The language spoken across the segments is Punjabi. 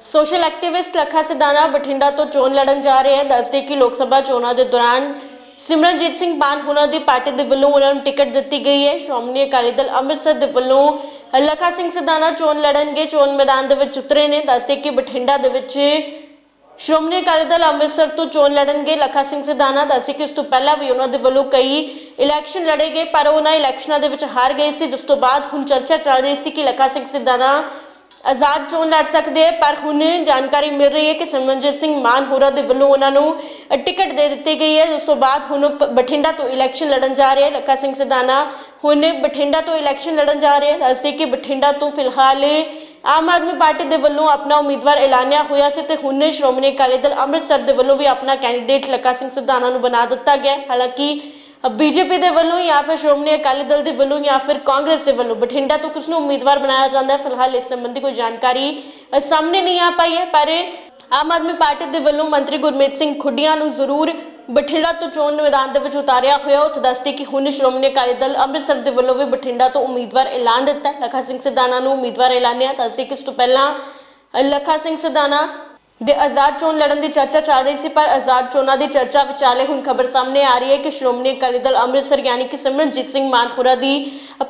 ਸੋਸ਼ਲ ਐਕਟਿਵਿਸਟ ਲੱਖਾ ਸਿਧਾਣਾ ਬਠਿੰਡਾ ਤੋਂ ਚੋਣ ਲੜਨ ਜਾ ਰਹੇ ਹੈ। ਦੱਸਦੇ ਕਿ ਲੋਕ ਸਭਾ ਚੋਣਾਂ ਦੇ ਦੌਰਾਨ ਸਿਮਰਨਜੀਤ ਸਿੰਘ ਬਾਨ ਹੁਣਾਂ ਦੀ ਪਾਰਟੀ ਦੇ ਵੱਲੋਂ ਉਹਨਾਂ ਨੂੰ ਟਿਕਟ ਦਿੱਤੀ ਗਈ ਹੈ। ਸ਼੍ਰੋਮਣੀ ਅਕਾਲੀ ਦਲ ਅੰਮ੍ਰਿਤਸਰ ਦੇ ਵੱਲੋਂ ਲੱਖਾ ਸਿੰਘ ਸਿਧਾਣਾ ਚੋਣ ਲੜਨਗੇ। ਚੋਣ ਮੈਦਾਨ ਦੇ ਵਿੱਚ ਉਤਰੇ ਨੇ। ਦੱਸਦੇ ਕਿ ਬਠਿੰਡਾ ਦੇ ਵਿੱਚ ਸ਼੍ਰੋਮਣੀ ਅਕਾਲੀ ਦਲ ਅੰਮ੍ਰਿਤਸਰ ਤੋਂ ਚੋਣ ਲੜਨਗੇ। ਲੱਖਾ ਸਿੰਘ ਸਿਧਾਣਾ ਦੱਸੀ ਕਿ ਉਸ ਤੋਂ ਪਹਿਲਾਂ ਵੀ ਉਹਨਾਂ ਦੇ ਵੱਲੋਂ ਕਈ ਇਲੈਕਸ਼ਨ ਲੜੇ ਗਏ, ਪਰ ਉਹਨਾਂ ਇਲੈਕਸ਼ਨਾਂ ਦੇ ਵਿੱਚ ਹਾਰ ਗਏ ਸੀ। ਜਿਸ ਤੋਂ ਬਾਅਦ ਹੁਣ ਚਰਚਾ ਚੱਲ ਰਹੀ ਸੀ ਕਿ ਲੱਖਾ ਸਿੰਘ ਸਿਧਾਣਾ ਆਜ਼ਾਦ ਚੋਣ ਲੜ ਸਕਦੇ ਹੈ ਪਰ ਹੁਣ ਜਾਣਕਾਰੀ ਮਿਲ ਰਹੀ ਹੈ ਕਿ ਸਿਮਰਨਜੀਤ ਸਿੰਘ ਮਾਨ ਹੋਰਾਂ ਦੇ ਵੱਲੋਂ ਉਹਨਾਂ ਨੂੰ ਟਿਕਟ ਦੇ ਦਿੱਤੀ ਗਈ ਹੈ। ਉਸ ਤੋਂ ਬਾਅਦ ਹੁਣ ਉਹ ਪ- ਬਠਿੰਡਾ ਤੋਂ ਇਲੈਕਸ਼ਨ ਲੜਨ ਜਾ ਰਹੇ ਹੈ ਲੱਖਾ ਸਿੰਘ ਸਿਧਾਣਾ ਹੁਣ ਬਠਿੰਡਾ ਤੋਂ ਇਲੈਕਸ਼ਨ ਲੜਨ ਜਾ ਰਹੇ ਹੈ ਦੱਸਦੇ ਕਿ ਬਠਿੰਡਾ ਤੋਂ ਫਿਲਹਾਲ ਆਮ ਆਦਮੀ ਪਾਰਟੀ ਦੇ ਵੱਲੋਂ ਆਪਣਾ ਉਮੀਦਵਾਰ ਐਲਾਨਿਆ ਹੋਇਆ ਸੀ ਤੇ ਹੁਣ ਸ਼੍ਰੋਮਣੀ ਅਕਾਲੀ ਦਲ ਅੰਮ੍ਰਿਤਸਰ ਦੇ ਵੱਲੋਂ ਵੀ ਆਪਣਾ ਕੈਂਡੀਡੇਟ ਲੱਖਾ ਸਿੰਘ ਸਿਧਾਣਾ ਨੂੰ ਬਣਾ ਦਿੱਤਾ ਗਿਆ ਹਾਲਾਂਕਿ ਬੀਜੇਪੀ ਦੇ ਵੱਲੋਂ ਜਾਂ ਫਿਰ ਸ਼੍ਰੋਮਣੀ ਅਕਾਲੀ ਦਲ ਦੇ ਵੱਲੋਂ ਜਾਂ ਫਿਰ ਕਾਂਗਰਸ ਦੇ ਵੱਲੋਂ ਬਠਿੰਡਾ ਤੋਂ ਕਿਸ ਨੂੰ ਉਮੀਦਵਾਰ ਬਣਾਇਆ ਜਾਂਦਾ ਹੈ ਫਿਲਹਾਲ ਇਸ ਸੰਬੰਧੀ ਕੋਈ ਜਾਣਕਾਰੀ ਅ, ਸਾਹਮਣੇ ਨਹੀਂ ਆ ਪਾਈ ਹੈ ਪਰ ਆਮ ਆਦਮੀ ਪਾਰਟੀ ਦੇ ਵੱਲੋਂ ਮੰਤਰੀ ਗੁਰਮੀਤ ਸਿੰਘ ਖੁੱਡੀਆਂ ਨੂੰ ਜ਼ਰੂਰ ਬਠਿੰਡਾ ਤੋਂ ਚੋਣ ਮੈਦਾਨ ਦੇ ਵਿੱਚ ਉਤਾਰਿਆ ਹੋਇਆ ਉੱਥੇ ਦੱਸਦੇ ਕਿ ਹੁਣ ਸ਼੍ਰੋਮਣੀ ਅਕਾਲੀ ਦਲ ਅੰਮ੍ਰਿਤਸਰ ਦੇ ਵੱਲੋਂ ਵੀ ਬਠਿੰਡਾ ਤੋਂ ਉਮੀਦਵਾਰ ਐਲਾਨ ਦਿੱਤਾ ਹੈ। ਲੱਖਾ ਸਿੰਘ ਸਿਧਾਣਾ ਨੂੰ ਉਮੀਦਵਾਰ ਐਲਾਨਿਆ ਦੱਸਦੇ ਕਿ ਇਸ ਤੋਂ ਪਹਿਲਾਂ ਅ, ਲੱਖਾ ਸਿੰਘ ਸਿਧਾਣਾ ਦੇ ਆਜ਼ਾਦ ਚੋਣ ਲੜਨ ਦੀ ਚਰਚਾ ਚੱਲ ਰਹੀ ਸੀ, ਪਰ ਆਜ਼ਾਦ ਚੋਣਾਂ ਦੀ ਚਰਚਾ ਵਿਚਾਲੇ ਹੁਣ ਖਬਰ ਸਾਹਮਣੇ ਆ ਰਹੀ ਹੈ ਕਿ ਸ਼੍ਰੋਮਣੀ ਅਕਾਲੀ ਦਲ ਅੰਮ੍ਰਿਤਸਰ ਯਾਨੀ ਕਿ ਸਿਮਰਨਜੀਤ ਸਿੰਘ ਮਾਨ ਦੀ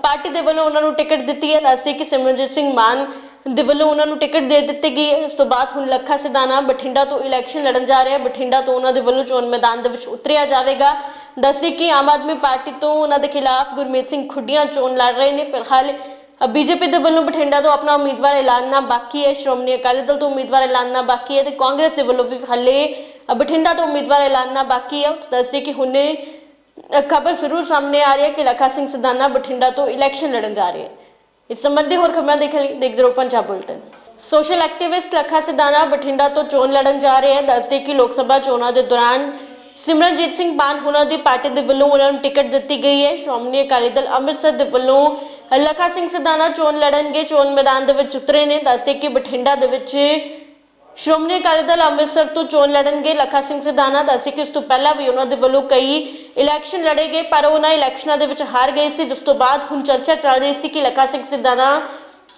ਪਾਰਟੀ ਦੇ ਵੱਲੋਂ ਉਹਨਾਂ ਨੂੰ ਟਿਕਟ ਦਿੱਤੀ ਹੈ। ਦੱਸਦੇ ਕਿ ਸਿਮਰਨਜੀਤ ਸਿੰਘ ਮਾਨ ਦੇ ਵੱਲੋਂ ਉਹਨਾਂ ਨੂੰ ਟਿਕਟ ਦੇ ਦਿੱਤੀ ਗਈ ਹੈ। ਉਸ ਤੋਂ ਬਾਅਦ ਹੁਣ ਲੱਖਾ ਸਿਧਾਣਾ ਬਠਿੰਡਾ ਤੋਂ ਇਲੈਕਸ਼ਨ ਲੜਨ ਜਾ ਰਿਹਾ ਹੈ। ਬਠਿੰਡਾ ਤੋਂ ਉਹਨਾਂ ਦੇ ਵੱਲੋਂ ਚੋਣ ਮੈਦਾਨ ਦੇ ਵਿੱਚ ਉਤਰਿਆ ਜਾਵੇਗਾ। ਦੱਸਦੇ ਕਿ ਆਮ ਆਦਮੀ ਪਾਰਟੀ ਤੋਂ ਉਹਨਾਂ ਦੇ ਖਿਲਾਫ ਗੁਰਮੀਤ ਸਿੰਘ ਖੁੱਡੀਆਂ ਚੋਣ ਲੜ ਰਹੇ ਨੇ। ਫਿਲਹਾਲ ਬੀਜੇਪੀ ਦੇ ਵੱਲੋਂ ਬਠਿੰਡਾ ਤੋਂ ਆਪਣਾ ਉਮੀਦਵਾਰ ਐਲਾਨਣਾ ਬਾਕੀ ਹੈ ਸ਼੍ਰੋਮਣੀ ਅਕਾਲੀ ਦਲ ਤੋਂ ਉਮੀਦਵਾਰ ਐਲਾਨਣਾ ਬਾਕੀ ਹੈ ਤੇ ਕਾਂਗਰਸ ਦੇ ਵੱਲੋਂ ਵੀ ਹਾਲੇ ਬਠਿੰਡਾ ਤੋਂ ਉਮੀਦਵਾਰ ਐਲਾਨਣਾ ਬਾਕੀ ਹੈ ਉੱਥੇ ਦੱਸਦੇ ਕਿ ਹੁਣੇ ਖਬਰ ਜ਼ਰੂਰ ਸਾਹਮਣੇ ਆ ਰਹੀ ਹੈ ਕਿ ਲੱਖਾ ਸਿੰਘ ਸਦਾਨਾ ਬਠਿੰਡਾ ਤੋਂ ਇਲੈਕਸ਼ਨ ਲੜਨ ਜਾ ਰਹੇ ਹੈ ਇਸ ਸੰਬੰਧੀ ਹੋਰ ਖਬਰਾਂ ਦੇਖਣ ਲਈ ਦੇਖਦੇ ਰਹੋ Punjab bulletin social activist Lakha Sidana Bathinda ਤੋਂ ਚੋਣ ਲੜਨ ਜਾ ਰਹੇ ਹੈ ਦੱਸਦੇ ਕਿ ਲੋਕ ਸਭਾ ਚੋਣਾਂ ਦੇ ਦੌਰਾਨ ਸਿਮਰਨਜੀਤ ਸਿੰਘ ਬਾਨ ਹੁਣਾਂ ਦੀ ਪਾਰਟੀ ਦੇ ਵੱਲੋਂ ਉਹਨਾਂ ਨੂੰ ਟਿਕਟ ਦਿੱਤੀ ਗਈ ਹੈ ਸ਼੍ਰੋਮਣੀ ਅਕਾਲੀ ਦਲ ਅੰਮ੍ਰਿਤਸਰ ਦੇ ਵੱਲੋਂ ਲੱਖਾ ਸਿੰਘ ਸਿਧਾਣਾ ਚੋਣ ਲੜਨਗੇ, ਚੋਣ ਮੈਦਾਨ ਦੇ ਵਿੱਚ ਉਤਰੇ ਨੇ। ਦੱਸਦੇ ਕਿ ਬਠਿੰਡਾ ਦੇ ਵਿੱਚ ਸ਼੍ਰੋਮਣੀ ਅਕਾਲੀ ਦਲ ਅੰਮ੍ਰਿਤਸਰ ਤੋਂ ਚੋਣ ਲੜਨਗੇ। ਲੱਖਾ ਸਿੰਘ ਸਿਧਾਣਾ ਦੱਸੀ ਕਿ ਉਸ ਤੋਂ ਪਹਿਲਾਂ ਵੀ ਉਹਨਾਂ ਦੇ ਵੱਲੋਂ ਕਈ ਇਲੈਕਸ਼ਨ ਲੜੇ ਗਏ, ਪਰ ਉਹਨਾਂ ਇਲੈਕਸ਼ਨਾਂ ਦੇ ਵਿੱਚ ਹਾਰ ਗਏ ਸੀ। ਜਿਸ ਤੋਂ ਬਾਅਦ ਹੁਣ ਚਰਚਾ ਚੱਲ ਰਹੀ ਸੀ ਕਿ ਲੱਖਾ ਸਿੰਘ ਸਿਧਾਣਾ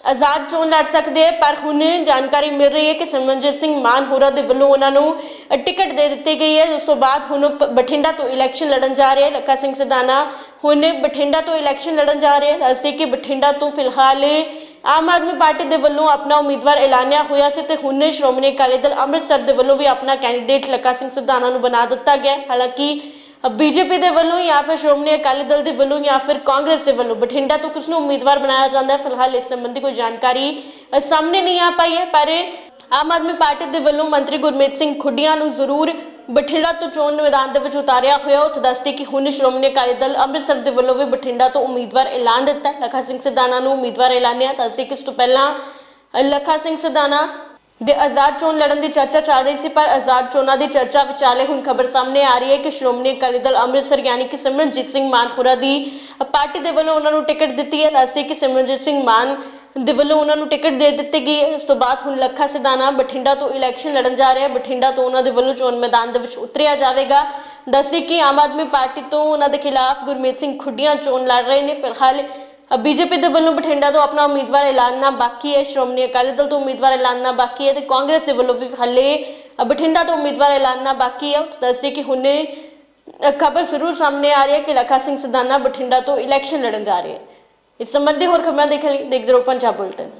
ਆਜ਼ਾਦ ਚੋਣ ਲੜ ਸਕਦੇ ਹੈ ਪਰ ਹੁਣ ਜਾਣਕਾਰੀ ਮਿਲ ਰਹੀ ਹੈ ਕਿ ਸਿਮਰਨਜੀਤ ਸਿੰਘ ਮਾਨ ਹੋਰਾਂ ਦੇ ਵੱਲੋਂ ਉਹਨਾਂ ਨੂੰ ਟਿਕਟ ਦੇ ਦਿੱਤੀ ਗਈ ਹੈ। ਉਸ ਤੋਂ ਬਾਅਦ ਹੁਣ ਬਠਿੰਡਾ ਤੋਂ ਇਲੈਕਸ਼ਨ ਲੜਨ ਜਾ ਰਹੇ ਲੱਖਾ ਸਿੰਘ ਸਿਧਾਣਾ ਹੁਣ ਬਠਿੰਡਾ ਤੋਂ ਇਲੈਕਸ਼ਨ ਲੜਨ ਜਾ ਰਹੇ ਹੈ ਦੱਸਦੇ ਕਿ ਬਠਿੰਡਾ ਤੋਂ ਫਿਲਹਾਲ ਆਮ ਆਦਮੀ ਪਾਰਟੀ ਦੇ ਵੱਲੋਂ ਆਪਣਾ ਉਮੀਦਵਾਰ ਐਲਾਨਿਆ ਹੋਇਆ ਸੀ ਤੇ ਹੁਣ ਸ਼੍ਰੋਮਣੀ ਅਕਾਲੀ ਦਲ ਅੰਮ੍ਰਿਤਸਰ ਦੇ ਵੱਲੋਂ ਵੀ ਆਪਣਾ ਕੈਂਡੀਡੇਟ ਲੱਖਾ ਸਿੰਘ ਸਿਧਾਣਾ ਨੂੰ ਬਣਾ ਦਿੱਤਾ ਗਿਆ ਹੈ। ਹਾਲਾਂਕਿ ਬੀਜੇਪੀ ਦੇ ਵੱਲੋਂ ਜਾਂ ਫਿਰ ਸ਼੍ਰੋਮਣੀ ਅਕਾਲੀ ਦਲ ਦੇ ਵੱਲੋਂ ਜਾਂ ਫਿਰ ਕਾਂਗਰਸ ਦੇ ਵੱਲੋਂ ਬਠਿੰਡਾ ਤੋਂ ਕਿਸ ਨੂੰ ਉਮੀਦਵਾਰ ਬਣਾਇਆ ਜਾਂਦਾ ਹੈ, ਫਿਲਹਾਲ ਇਸ ਸੰਬੰਧੀ ਕੋਈ ਜਾਣਕਾਰੀ ਸਾਹਮਣੇ ਨਹੀਂ ਆ ਪਾਈ ਹੈ ਪਰ ਆਮ ਆਦਮੀ ਪਾਰਟੀ ਦੇ ਵੱਲੋਂ ਮੰਤਰੀ ਗੁਰਮੀਤ ਸਿੰਘ ਖੁੱਡੀਆਂ ਨੂੰ ਜ਼ਰੂਰ ਬਠਿੰਡਾ ਤੋਂ ਚੋਣ ਮੈਦਾਨ ਦੇ ਵਿੱਚ ਉਤਾਰਿਆ ਹੋਇਆ ਉੱਥੇ ਦੱਸਦੇ ਕਿ ਹੁਣ ਸ਼੍ਰੋਮਣੀ ਅਕਾਲੀ ਦਲ ਅੰਮ੍ਰਿਤਸਰ ਦੇ ਵੱਲੋਂ ਵੀ ਬਠਿੰਡਾ ਤੋਂ ਉਮੀਦਵਾਰ ਐਲਾਨ ਦਿੱਤਾ ਹੈ। ਲੱਖਾ ਸਿੰਘ ਸਿਧਾਣਾ ਨੂੰ ਉਮੀਦਵਾਰ ਐਲਾਨਿਆ ਦੱਸਦੇ ਕਿ ਇਸ ਤੋਂ ਪਹਿਲਾਂ ਅ, ਲੱਖਾ ਸਿੰਘ ਸਿਧਾਣਾ ਦੇ ਆਜ਼ਾਦ ਚੋਣ ਲੜਨ ਦੀ ਚਰਚਾ ਚੱਲ ਰਹੀ ਸੀ ਪਰ ਆਜ਼ਾਦ ਚੋਣਾਂ ਦੀ ਚਰਚਾ ਵਿਚਾਲੇ ਹੁਣ ਖਬਰ ਸਾਹਮਣੇ ਆ ਰਹੀ ਹੈ ਕਿ ਸ਼੍ਰੋਮਣੀ ਅਕਾਲੀ ਦਲ ਅੰਮ੍ਰਿਤਸਰ ਯਾਨੀ ਕਿ ਸਿਮਰਨਜੀਤ ਸਿੰਘ ਮਾਨ ਦੀ ਪਾਰਟੀ ਦੇ ਵੱਲੋਂ ਉਹਨਾਂ ਨੂੰ ਟਿਕਟ ਦਿੱਤੀ ਹੈ ਦੱਸਦੇ ਕਿ ਸਿਮਰਨਜੀਤ ਸਿੰਘ ਮਾਨ ਦੇ ਵੱਲੋਂ ਉਹਨਾਂ ਨੂੰ ਟਿਕਟ ਦੇ ਦਿੱਤੀ ਗਈ। ਹੈ ਉਸ ਤੋਂ ਬਾਅਦ ਹੁਣ ਲੱਖਾ ਸਿਧਾਣਾ ਬਠਿੰਡਾ ਤੋਂ ਇਲੈਕਸ਼ਨ ਲੜਨ ਜਾ ਰਿਹਾ। ਹੈ ਬਠਿੰਡਾ ਤੋਂ ਉਹਨਾਂ ਦੇ ਵੱਲੋਂ ਚੋਣ ਮੈਦਾਨ ਦੇ ਵਿੱਚ ਉਤਰਿਆ ਜਾਵੇਗਾ। ਦੱਸਦੇ ਕਿ ਆਮ ਆਦਮੀ ਪਾਰਟੀ ਤੋਂ ਉਹਨਾਂ ਦੇ ਖਿਲਾਫ ਗੁਰਮੀਤ ਸਿੰਘ ਖੁੱਡੀਆਂ ਚੋਣ ਲੜ ਰਹੇ ਨੇ। ਫਿਲਹਾਲ ਬੀਜੇਪੀ ਦੇ ਵੱਲੋਂ ਬਠਿੰਡਾ ਤੋਂ ਆਪਣਾ ਉਮੀਦਵਾਰ ਐਲਾਨਣਾ ਬਾਕੀ ਹੈ। ਸ਼੍ਰੋਮਣੀ ਅਕਾਲੀ ਦਲ ਤੋਂ ਉਮੀਦਵਾਰ ਐਲਾਨਣਾ ਬਾਕੀ ਹੈ ਤੇ ਕਾਂਗਰਸ ਦੇ ਵੱਲੋਂ ਵੀ ਹਾਲੇ ਬਠਿੰਡਾ ਤੋਂ ਉਮੀਦਵਾਰ ਐਲਾਨਣਾ ਬਾਕੀ ਹੈ। ਉੱਥੇ ਦੱਸਦੇ ਕਿ ਹੁਣੇ ਖਬਰ ਜ਼ਰੂਰ ਸਾਹਮਣੇ ਆ ਰਹੀ ਹੈ ਕਿ ਲੱਖਾ ਸਿੰਘ ਸਦਾਨਾ ਬਠਿੰਡਾ ਤੋਂ ਇਲੈਕਸ਼ਨ ਲੜਨ ਜਾ ਰਹੇ ਹੈ ਇਸ ਸੰਬੰਧੀ ਹੋਰ ਖਬਰਾਂ ਦੇਖਣ ਲਈ ਦੇਖਦੇ ਰਹੋ ਪੰਜਾਬ ਬੁਲਟਨ।